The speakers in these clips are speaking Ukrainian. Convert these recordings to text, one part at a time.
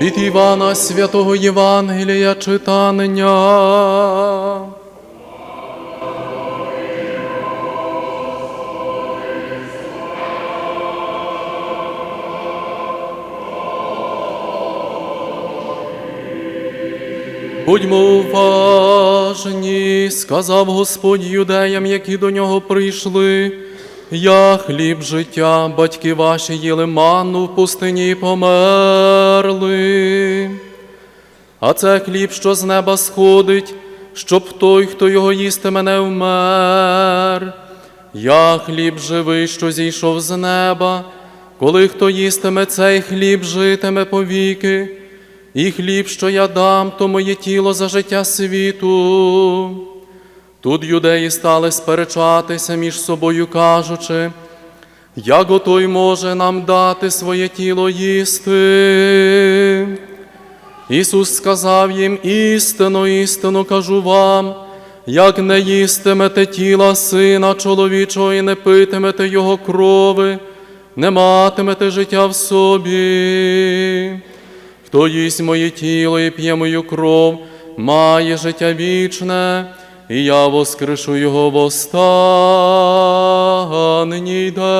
Від Івана Святого Євангелія читання. Будьмо уважні, сказав Господь юдеям, які до нього прийшли. Я хліб життя, батьки ваші їли манну в пустині і померли. А це хліб, що з неба сходить, щоб той, хто його їстиме, не вмер. Я хліб живий, що зійшов з неба, коли хто їстиме цей хліб, житиме повіки, і хліб, що я дам, то моє тіло за життя світу. Тут юдеї стали сперечатися між собою, кажучи, як отой може нам дати своє тіло їсти. Ісус сказав їм, істинно, істинно кажу вам, як не їстимете тіла сина чоловічого і не питимете Його крови, не матимете життя в собі. Хто їсть моє тіло і п'є мою кров, має життя вічне, і я воскрешу його в останній день.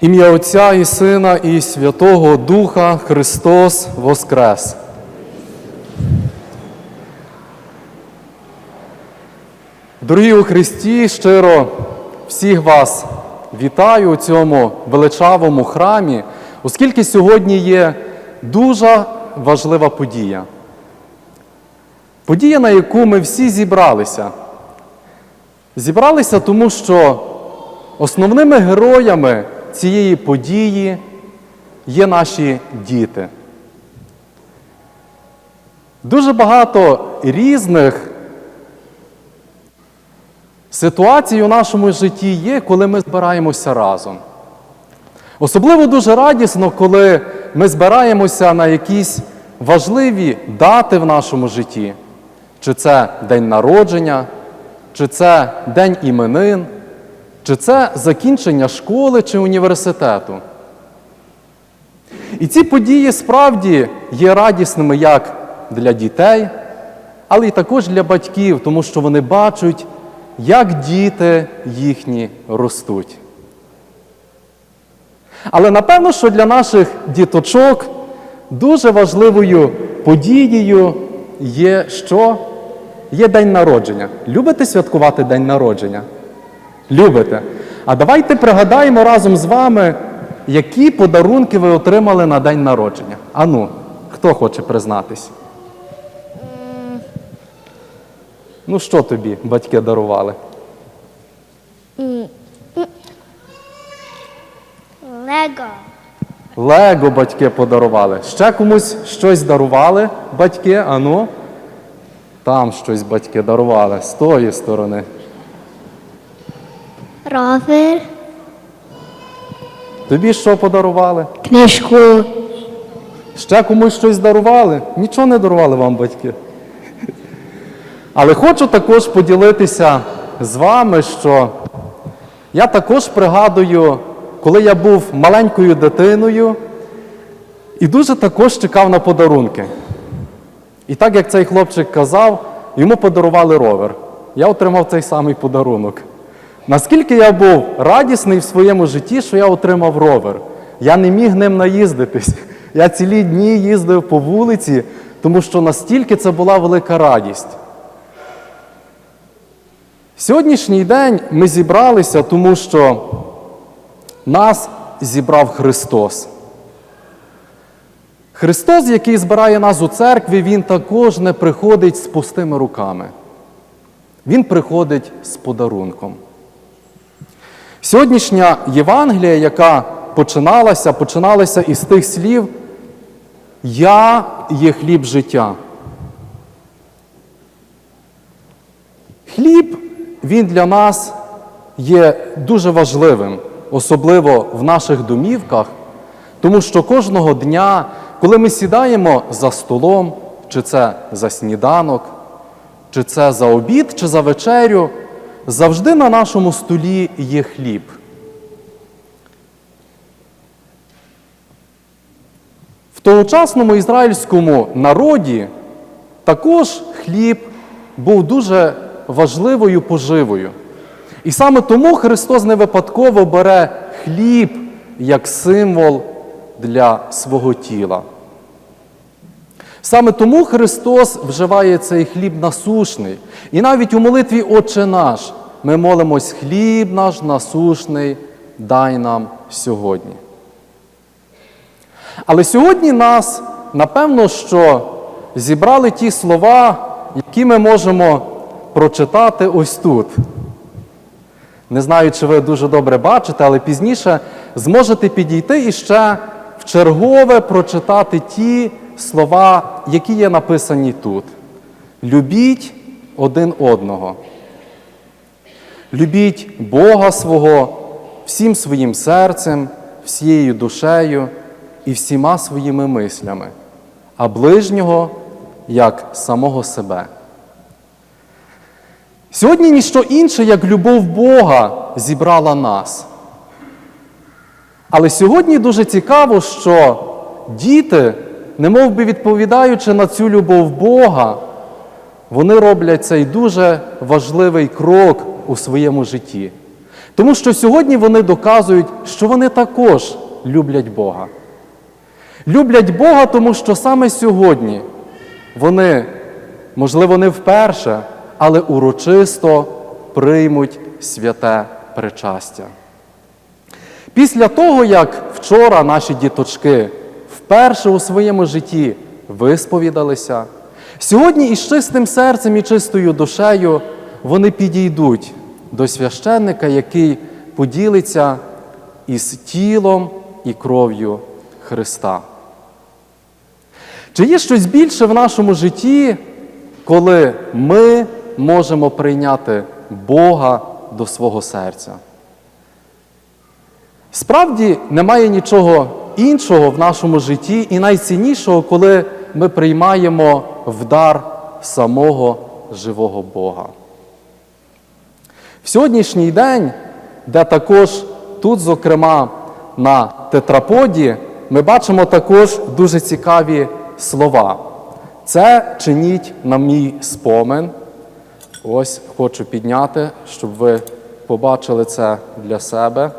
Ім'я Отця і Сина, і Святого Духа Христос Воскрес. Дорогі у Христі, щиро всіх вас вітаю у цьому величавому храмі, оскільки сьогодні є дуже важлива подія. Подія, на яку ми всі зібралися. Зібралися тому, що Основними героями цієї події є наші діти. Дуже багато різних ситуацій у нашому житті є, коли ми збираємося разом. Особливо дуже радісно, коли ми збираємося на якісь важливі дати в нашому житті. Чи це день народження, чи це день іменин. Чи це закінчення школи чи університету? І ці події справді є радісними як для дітей, але й також для батьків, тому що вони бачать, як діти їхні ростуть. Але напевно, що для наших діточок дуже важливою подією є що? Є день народження. Любите святкувати день народження? Любите. А давайте пригадаємо разом з вами, які подарунки ви отримали на день народження. Ану, хто хоче признатись? Ну, що тобі батьки дарували? Лего. Лего батьки подарували. Ще комусь щось дарували батьки, ану. Там щось батьки дарували з тої сторони. Ровер. Тобі що подарували? Книжку. Ще комусь щось дарували? Нічого не дарували вам батьки. Але хочу також поділитися з вами, що я також пригадую, коли я був маленькою дитиною і дуже також чекав на подарунки. І так як цей хлопчик казав, йому подарували ровер. Я отримав цей самий подарунок. Наскільки я був радісний в своєму житті, що я отримав ровер. Я не міг ним наїздитись. Я цілі дні їздив по вулиці, тому що настільки це була велика радість. Сьогоднішній день ми зібралися, тому що нас зібрав Христос. Христос, який збирає нас у церкві, Він також не приходить з пустими руками. Він приходить з подарунком. Сьогоднішня Євангелія, яка починалася, починалася із тих слів Я є хліб життя. Хліб, він для нас є дуже важливим, особливо в наших домівках, тому що кожного дня, коли ми сідаємо за столом, чи це за сніданок, чи це за обід, чи за вечерю, завжди на нашому столі є хліб. В тогочасному ізраїльському народі також хліб був дуже важливою поживою. І саме тому Христос не випадково бере хліб як символ для свого тіла. Саме тому Христос вживає цей хліб насушний. І навіть у молитві Отче наш ми молимось хліб наш насушний, дай нам сьогодні. Але сьогодні нас, напевно, що зібрали ті слова, які ми можемо прочитати ось тут. Не знаю, чи ви дуже добре бачите, але пізніше зможете підійти і ще в чергове прочитати ті слова, які є написані тут. Любіть один одного. Любіть Бога свого всім своїм серцем, всією душею і всіма своїми мислями, а ближнього як самого себе. Сьогодні ніщо інше, як любов Бога, зібрала нас. Але сьогодні дуже цікаво, що діти, немов би відповідаючи на цю любов Бога, вони роблять цей дуже важливий крок у своєму житті. Тому що сьогодні вони доказують, що вони також люблять Бога. Люблять Бога, тому що саме сьогодні вони, можливо, не вперше, але урочисто приймуть святе причастя. Після того, як вчора наші діточки вперше у своєму житті висповідалися, сьогодні із чистим серцем і чистою душею вони підійдуть до священника, який поділиться із тілом і кров'ю Христа. Чи є щось більше в нашому житті, коли ми можемо прийняти Бога до свого серця? Справді немає нічого іншого в нашому житті і найціннішого, коли ми приймаємо в дар самого живого Бога. В сьогоднішній день, де також тут, зокрема, на тетраподі, ми бачимо також дуже цікаві слова. Це чиніть на мій спомин. Ось хочу підняти, щоб ви побачили це для себе.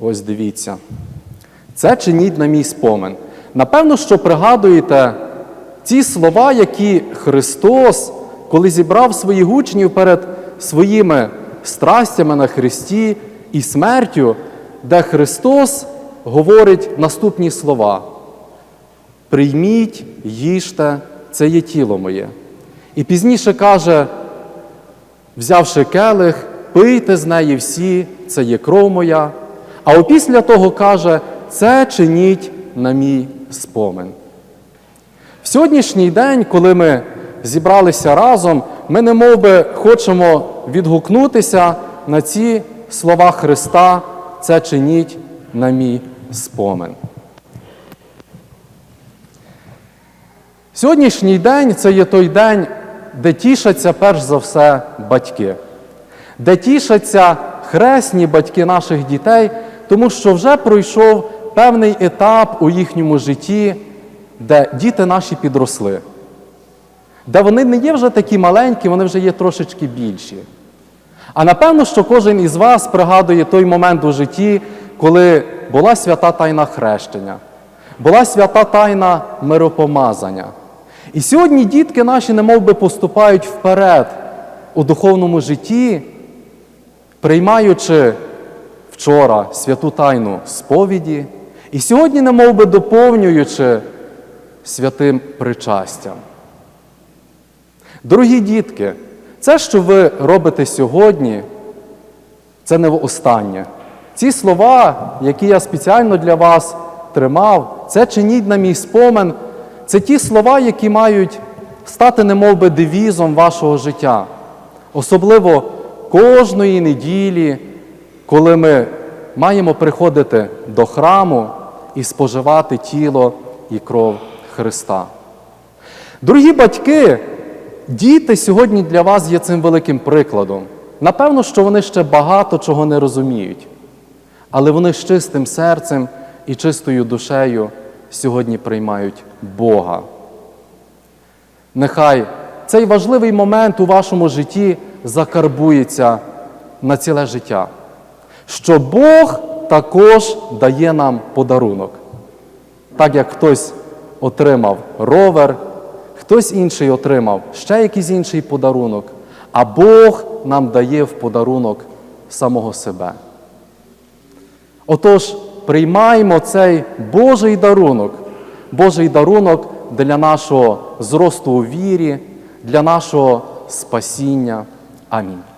Ось дивіться. Це чиніть на мій спомин. Напевно, що пригадуєте ті слова, які Христос, коли зібрав своїх учнів перед своїми страстями на Христі і смертю, де Христос говорить наступні слова: Прийміть, їжте, це є тіло моє. І пізніше каже, взявши келих, пийте з неї всі, це є кров моя. А опісля того каже, це чиніть на мій спомин. В сьогоднішній день, коли ми зібралися разом, ми немов би хочемо відгукнутися на ці слова Христа, це чиніть на мій спомин. Сьогоднішній день це є той день, де тішаться перш за все батьки, де тішаться хресні батьки наших дітей, тому що вже пройшов певний етап у їхньому житті, де діти наші підросли, де вони не є вже такі маленькі, вони вже є трошечки більші. А напевно, що кожен із вас пригадує той момент у житті, коли була свята тайна хрещення, була свята тайна миропомазання. І сьогодні дітки наші немов би поступають вперед у духовному житті, приймаючи вчора святу тайну сповіді, і сьогодні, немов би доповнюючи святим причастям. Дорогі дітки, це, що ви робите сьогодні, це не останнє. Ці слова, які я спеціально для вас тримав, це чиніть на мій спомин, це ті слова, які мають стати немов би девізом вашого життя. Особливо кожної неділі, коли ми маємо приходити до храму і споживати тіло і кров Христа. Дорогі батьки, діти сьогодні для вас є цим великим прикладом. Напевно, що вони ще багато чого не розуміють, але вони з чистим серцем і чистою душею сьогодні приймають Бога. Нехай цей важливий момент у вашому житті закарбується на ціле життя, що Бог також дає нам подарунок. Так як хтось отримав ровер, хтось інший отримав ще якийсь інший подарунок, а Бог нам дає в подарунок самого себе. Отож, приймаємо цей Божий дарунок, Божий дарунок для нашого зросту у вірі, для нашого спасіння. Амінь.